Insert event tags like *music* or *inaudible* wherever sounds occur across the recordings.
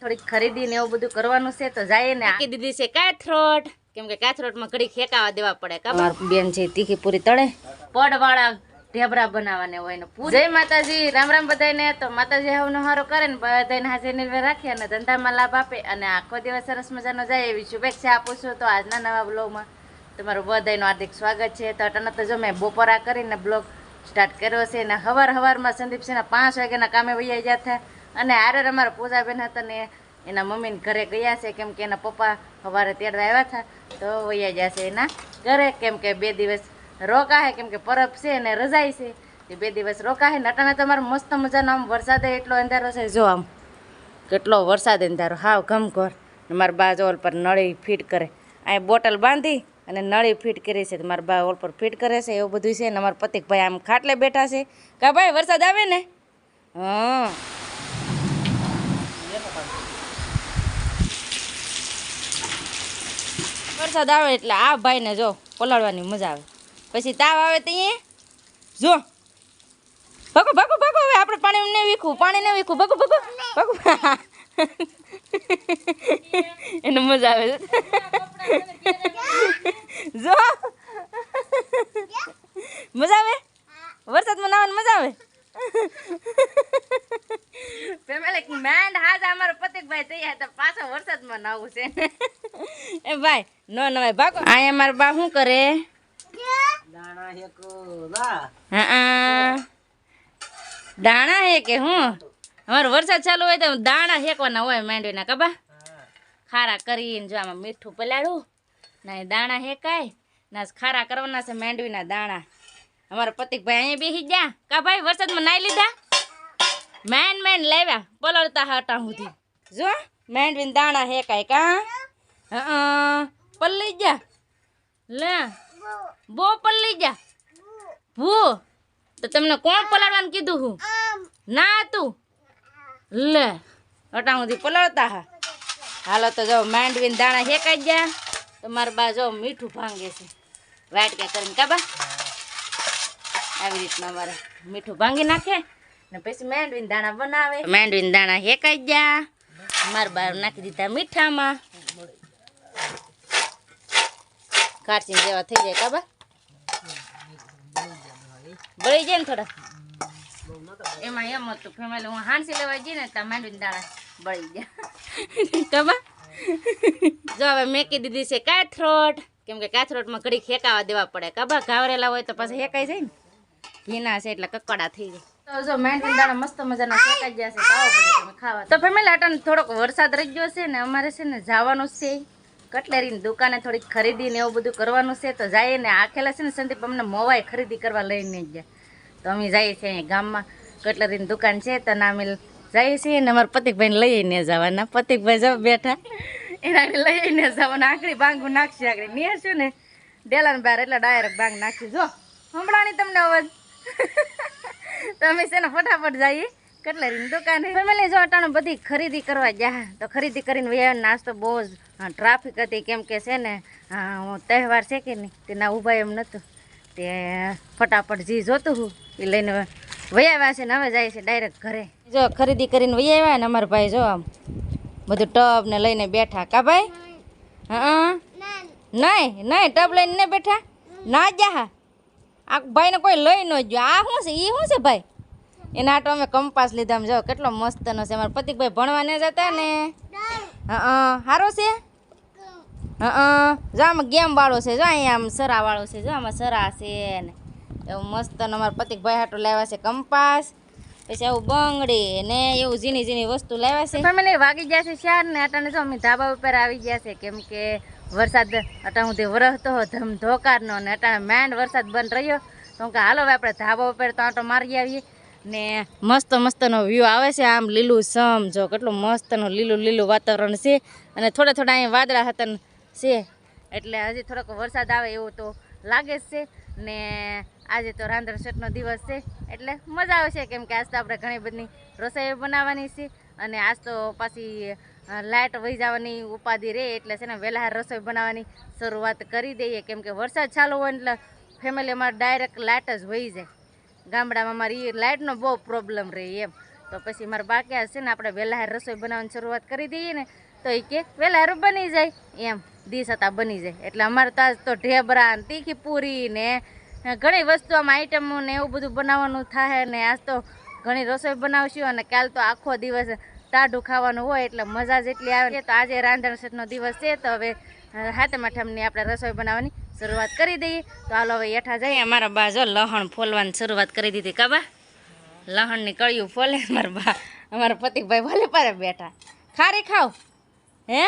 થોડીક ખરીદી ને એવું બધું કરવાનું છે તો જાય ને આકી દીધી છે કાથરોટ. કેમ કે કાથરોટમાં ઘડી ખેકાવા દેવા પડે કાબર બેન છે તીખી પૂરી તળે. પડવાળા ઢેબરા બનાવવાને હોય ને પૂરી. જય માતાજી રામ રામ બધાને તો માતાજી હવનો હારો કરે ને બધાને હાજર નિર્ભર રાખી અને ધંધામાં લાભ આપે અને આખો દિવસ સરસ મજાનો જાય એવી શુભેચ્છા આપું છું. તો આજના નવા બ્લોગમાં તમારું બધાનું હાર્દિક સ્વાગત છે. તો અટાણે તો જો મેં બપોરા કરીને બ્લોગ સ્ટાર્ટ કર્યો છે અને હવાર હવારમાં સંદીપસિંહના પાંચ વાગ્યાના કામે વૈયા ગયા હતા. અને આરે અમારા પૂજાબેન હતા ને એના મમ્મીને ઘરે ગયા છે, કેમ કે એના પપ્પા સવારે તેડવા આવ્યા હતા, તો વૈયા છે એના ઘરે, કેમ કે બે દિવસ રોકાય કેમ કે પરબ છે અને રજાઈ છે, એ બે દિવસ રોકાય ને અટાણે તમારો મસ્ત મજાનો આમ વરસાદે એટલો અંધારો છે, જો આમ કેટલો વરસાદ અંધારો. હાવ ઘમઘોર. મારા બા જો ઓલ પર નળી ફિટ કરે. અહીં બોટલ બાંધી અને નળી ફિટ કરી છે મારા બા ઓલ પર ફિટ કરે છે, એવું બધું છે. ને અમારા પતિકભાઈ આમ ખાટલે બેઠા છે. કા ભાઈ, વરસાદ આવે ને? હા. વરસાદ આવે એટલે આ ભાઈને જો પલાળવાની મજા આવે. પછી તાવ આવે તો જો. ભગો ભગો ભગો હવે આપણે પાણી ને વીખું પાણી ને વીખું ભગો ભગો ભગો. એને મજા આવે જો. મજા આવે? વરસાદમાં નાવાની મજા આવે? ફેમિલી મેન્ડ હાજ અમારો પતિકભાઈ તૈયાર તો પાછો વરસાદમાં નાવું છે. એ ભાઈ નો નવાય. ભાગો. આયા અમારા બા શું કરે? હા દાણા હે કે હું અમારો વરસાદ ચાલુ હોય તો દાણા હેકવાના હોય માંડવીના કબા ખારા કરીને જો આમાં મીઠું પલાળું ના દાણા હેકાય ના ખારા કરવાના છે માંડવીના દાણા. અમારા પતિકભાઈ અહીંયા બેસી ગયા. કા ભાઈ વરસાદમાં નાઈ લીધા? મેન મેન લાવ્યા. પલળતા હતા સુધી જો માંડવીના દાણા હેકાય કા? હા. પલ્લી જા. લે. બો પલ્લી જા. ભૂ. તો તમને કોણ પલાળવાનું કીધું હું? ના તું. લે. અટા સુધી પલાળતા હા. હાલો તો જો માંડવીને દાણા હેકાઈ ગયા. તો મારા બા જો મીઠું ભાંગે છે. વાટકા કરીને કાબા આવી રીતના મારે મીઠું ભાંગી નાખે ને પછી માંડવીને દાણા બનાવે. માંડવીને દાણા હેકાઈ ગયા. મારા બા નાખી દીધા મીઠામાં. કાચી જેવા થઈ જાય કાબા બળી જાય ને થોડા? એમાં એમ હતું ફેમિલી હું હાંસી લેવા જઈએ ને ત્યાં માંડવીને દાણા બળી જાય કબા જો હવે મેકી દીધી છે કાથરોટ. કેમ કે કાથરોટમાં ઘડી ખેકાવા દેવા પડે. કાબા ઘાવરેલા હોય તો પછી હેકાઈ જાય ને? ઘીના છે એટલે કકડા થઈ જાય. તો જો માંડવીના દાણા મસ્ત મજાના શેકાઈ ગયા છે તો આવો બધું તમે ખાવા. તો ફેમિલી આટાને થોડોક વરસાદ રહી ગયો છે ને અમારે છે ને જવાનું છે. કટલેરીની દુકાને થોડીક ખરીદી ને એવું બધું કરવાનું છે, તો જઈએ ને આખેલા છે ને સંદીપ અમને મોવાય ખરીદી કરવા લઈને જ તો અમે જઈએ છીએ અહીંયા ગામમાં. કટલેરીની દુકાન છે, તો ના અમે જઈએ છીએ ને અમારા પતિકભાઈને લઈને જવાના. પતિકભાઈ જવા બેઠા, એના લઈને જવાના. આખરી બાંગું નાખશું નિયર છું ને. ડેલાને બહાર એટલે ડાયરેક્ટ બાંગ નાખશું. જો હમણાંની તમને અવાજ. *laughs* તો અમે છે ને ફટાફટ જઈએ. કટલેરીની દુકાને ફેમિલી જો અટાણે બધી ખરીદી કરવા ગયા તો ખરીદી કરીને વ્યા નાસ્તો બહુ જ ટ્રાફિક હતી કેમ કે છે ને હા, તહેવાર છે કે નહીં તેના ઊભા એમ નહોતું તે ફટાફટ જે જોતું હું એ લઈને વયાવ્યા છે ને હવે જાય છે ડાયરેક્ટ ઘરે. જો ખરીદી કરીને વયાવ્યા ને અમારા ભાઈ જો આમ બધું ટબ ને લઈને બેઠા. કા ભાઈ? હા નહીં નહીં ટબ લઈને બેઠા? ના જા આ ભાઈને કોઈ લઈ ન ગયો. આ શું છે? એ શું છે ભાઈ? એના આટો અમે કંપાસ લીધા જાઓ કેટલો મસ્તનો છે. અમારા પતિકભાઈ ભણવા ન જતા ને. સારો છે? હા જો, આમાં ગેમ વાળો છે. જો, અહીંયા આમ સરા વાળો છે. જો, આમાં સરા છે ને. એવું મસ્ત અમારા પતિકભાઈ હાટો લાવ્યા છે કંપાસ. પછી આવું બંગડી ને એવું ઝીણી ઝીણી વસ્તુ લાવ્યા છે. ફેમિલી વાગી ગયા છે ચાર ને અટાને જો, અમે ધાબા ઉપર આવી ગયા છે. કેમ કે વરસાદ અટાણ સુધી વરસતો ધમ ધોકારનો ને અટાણે માંડ વરસાદ બંધ રહ્યો. તો કે હાલો હવે આપણે ધાબા ઉપર તો આંટો મારી આવીએ. ને મસ્ત મસ્તનો વ્યૂ આવે છે આમ લીલું સમ, જો કેટલું મસ્તનું લીલું લીલું વાતાવરણ છે. અને થોડા થોડા અહીંયા વાદળા હતા છે. એટલે હજી થોડોક વરસાદ આવે એવું તો લાગે જ છે. ને આજે તો રાંધણ શેઠનો દિવસ છે. એટલે મજા આવશે કેમ કે આજ તો આપણે ઘણી બધી રસોઈ બનાવવાની છે. અને આજ તો પાછી લાઇટ વહી જવાની ઉપાધિ રહે એટલે છે ને વહેલા રસોઈ બનાવવાની શરૂઆત કરી દઈએ. કેમ કે વરસાદ ચાલુ હોય એટલે ફેમિલીમાં ડાયરેક્ટ લાઇટ જ વહી જાય. ગામડામાં મારી લાઇટનો બહુ પ્રોબ્લેમ રહે એમ. તો પછી મારા બાકી છે ને આપણે વહેલા રસોઈ બનાવવાની શરૂઆત કરી દઈએ ને, તો એ કે વહેલા બની જાય. એમ દી હતા બની જાય. એટલે અમારે તો આજ તો ઢેબરા ને તીખી પૂરી ને ઘણી વસ્તુ આમાં આઈટમો ને એવું બધું બનાવવાનું થાય ને આજ તો ઘણી રસોઈ બનાવશું અને કાલ તો આખો દિવસ ટાઢું ખાવાનું હોય એટલે મજા જ એટલી આવે તો આજે રાંધણ સેટનો દિવસ છે. તો હવે, હાથે માઠમની આપણે રસોઈ બનાવવાની શરૂઆત કરી દઈએ. તો હાલો હવે હેઠા જઈએ. અમારા બા જો લહણ ફોલવાની શરૂઆત કરી દીધી. કાબા લહણની કળિયું ફોલે. મારા બા, અમારા પતિભાઈ ભલે પારે બેઠા. ખારી ખાવ હે?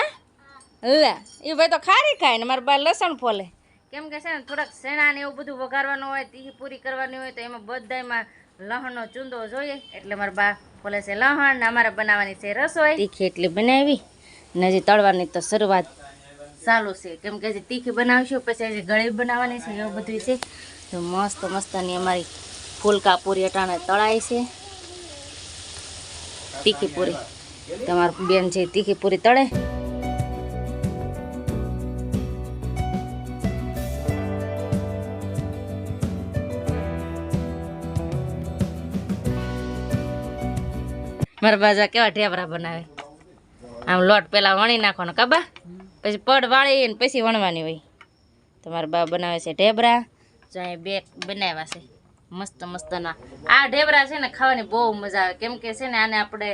લે એ ભાઈ તો ખારી ખાય ને મારા બા લસણ ફોલે. કેમ કે છે ને, થોડાક સેણા ને એવું બધું વઘારવાનું હોય, તીખી પૂરી કરવાની હોય, તો એમાં બધામાં લહણનો ચૂંદો જોઈએ. એટલે મારા બા ફોલે છે લહણ ને અમારે બનાવવાની છે રસોઈ. તીખી એટલી બનાવી ને હજી તળવાની તો શરૂઆત ચાલુ છે. કેમ કે તીખી બનાવશું, પછી ગળી બનાવવાની છે, એવું બધું છે. તો મસ્ત મસ્તની અમારી ફૂલકા પૂરી અટાણે તળાય છે. તીખી પૂરી. તમારું બેન છે તીખી પૂરી તળે. મારા બાજા કેવા ઢેબરા બનાવે? આમ લોટ પેલા વણી નાખવાનો કાબા પછી પડ વાળી પછી વણવાની હોય. તમારા બા બનાવે છે ઢેબરા. જો અહીં બે બનાવ્યા છે. મસ્ત મસ્તના. આ ઢેબરા છે ને ખાવાની બહુ મજા આવે. કેમ કે છે ને આને આપણે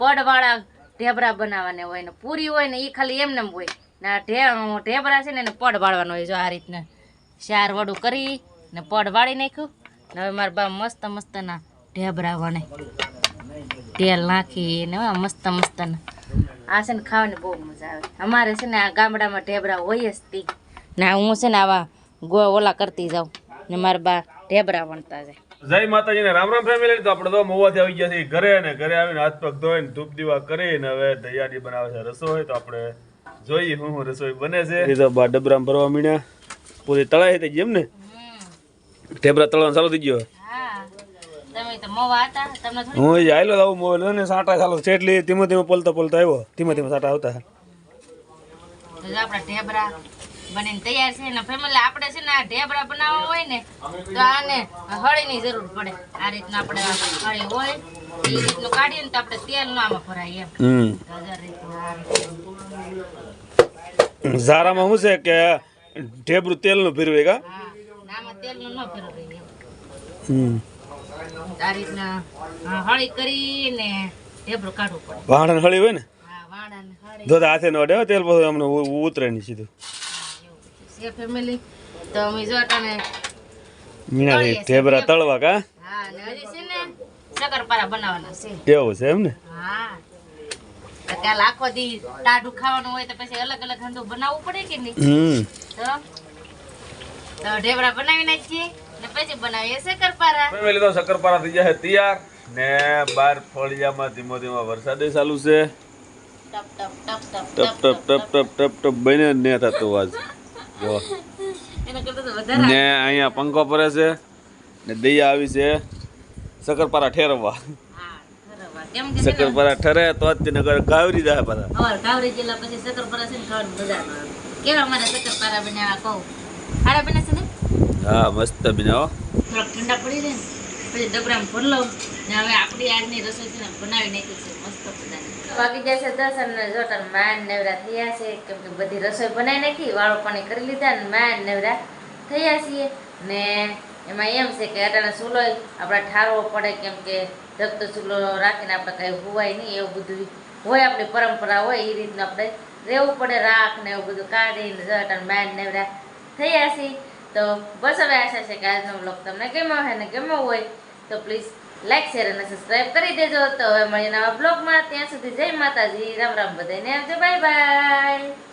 પડવાળા ઢેબરા બનાવવાના હોય ને પૂરી હોય ને એ ખાલી એમને એમ હોય. ને આ ઢેબરા છે ને એને પડ વાળવાનો હોય જો આ રીતના. ચાર વડું કરી ને પડ વાળી નાખ્યું. ને હવે મારા બા મસ્ત મસ્તના ઢેબરા વણે. તેલ નાખી ને મસ્ત મસ્તના. આ છે ને ખાવાની બહુ મજા આવે. અમારે છે ને આ ગામડામાં ઢેબરા હોય જ તી. ને આ હું છે ને આવા ગો ઓલા કરતી જાઉં. ને મારા બા ઢેબરા વણતા જાય. જય માતાજીને રામ રામ ફેમિલી તો આપણે તો મોવાથી આવી ગયા છે ઘરે ને ઘરે આવીને હાથ પગ ધોઈને ધૂપ દીવા કરીને હવે તૈયારી બનાવે છે. રસોઈ તો આપણે જોઈએ હું હું રસોઈ બને છે. એ તો બા ડબરા ભરવા મીણ્યા. પૂરી તળાઈ થઈ ગઈ ને? ઢેબરા તળવાનું ચાલુ થઈ ગયો હા એ આયલો આવું મોબાઈલ અને સાટા ચાલુ છે એટલે ધીમે ધીમે પલતા પલતા આવ્યો. ધીમે ધીમે સાટા આવતા. આપણા ઢેબરા બનીને તૈયાર છે ને ફેમિલી આપણે છે ને આ ઢેબરા બનાવવા હોય ને તો આને હળીની જરૂર પડે. આ રીતના આપણે હળી હોય એ રીતનું કાઢીએ ને તો આપણે તેલ નો આમાં ભરાય એમ. ઝારામાં શું છે કે ઢેબરું તેલનું ફેરવે કા? આમાં તેલનું ન ભરવાય હમ. આ રીતના હળી કરીને ઢેબરું કાઢવું પડે. ભાણ હળી હોય ને? હા વાળાને હળી. હાથે ન તેલ પછી અમને ઉતરે નહીં સીધું છે ફેમિલી તો અમે જો અટાણે મીણાથી ઢેબરા તળવા કા? હા ને હજી છે ને શક્કરપારા બનાવવાના છે. એવું છે એમ ને? હા. કાલ આખો દી ટાઢું ખાવાનું હોય તો પછી અલગ અલગ ધંધો બનાવવું પડે કે નહીં? તો? ઢેબરા બનાવી નાખીએ શક્કરપારા મેં લીધો તૈયાર ને બાર ફળિયામાં ધીમો ધીમો વરસાદ ચાલુ છે ટપ ટપ ટપ ટપ ટપ ટપ ટપ ને થતો આજ ને અહીંયા પંખો ભરે છે ને દૈયા આવી છે શક્કરપારા ઠેરવા શક્કરપારા ઠરે તો જ નગર ગાવરી જાય પાછા ગાવરી કેવા મને શક્કરપારા બનાવવા કહું હારા હા મસ્ત બનાવો ઠંડા પડી રહે પછી ડબરામાં ભર લઉં ને હવે આપણી આજની રસોઈ છે ને બનાવી નાખી છે મસ્ત બધાની જાય છે દસ અને જોટર માન નેવરા થયા છે કેમ કે બધી રસોઈ બનાવી નાખી વાળો પાણી કરી લીધા ને માન નેવરા થયા છીએ. ને એમાં એમ છે કે અટાણે ચૂલો આપણે ઠારવો પડે કેમ કે દગતો ચૂલો રાખીને આપણે કાંઈ હોવાય નહીં એવું બધું હોય આપણી પરંપરા હોય એ રીતનું આપણે રહેવું પડે રાખ ને એવું બધું કાઢીને જો અટાણે માન નેવરા થયા છીએ. તો બસ હવે આશા છે કે આજનો બ્લોગ તમને ગમ્યો હોય ને ગમ્યો હોય, તો પ્લીઝ લાઈક શેર અને સબસ્ક્રાઈબ કરી દેજો. તો હવે મળીએ નવા બ્લોગમાં ત્યાં સુધી જય માતાજી. રામ રામ બધાને આવજો. Bye bye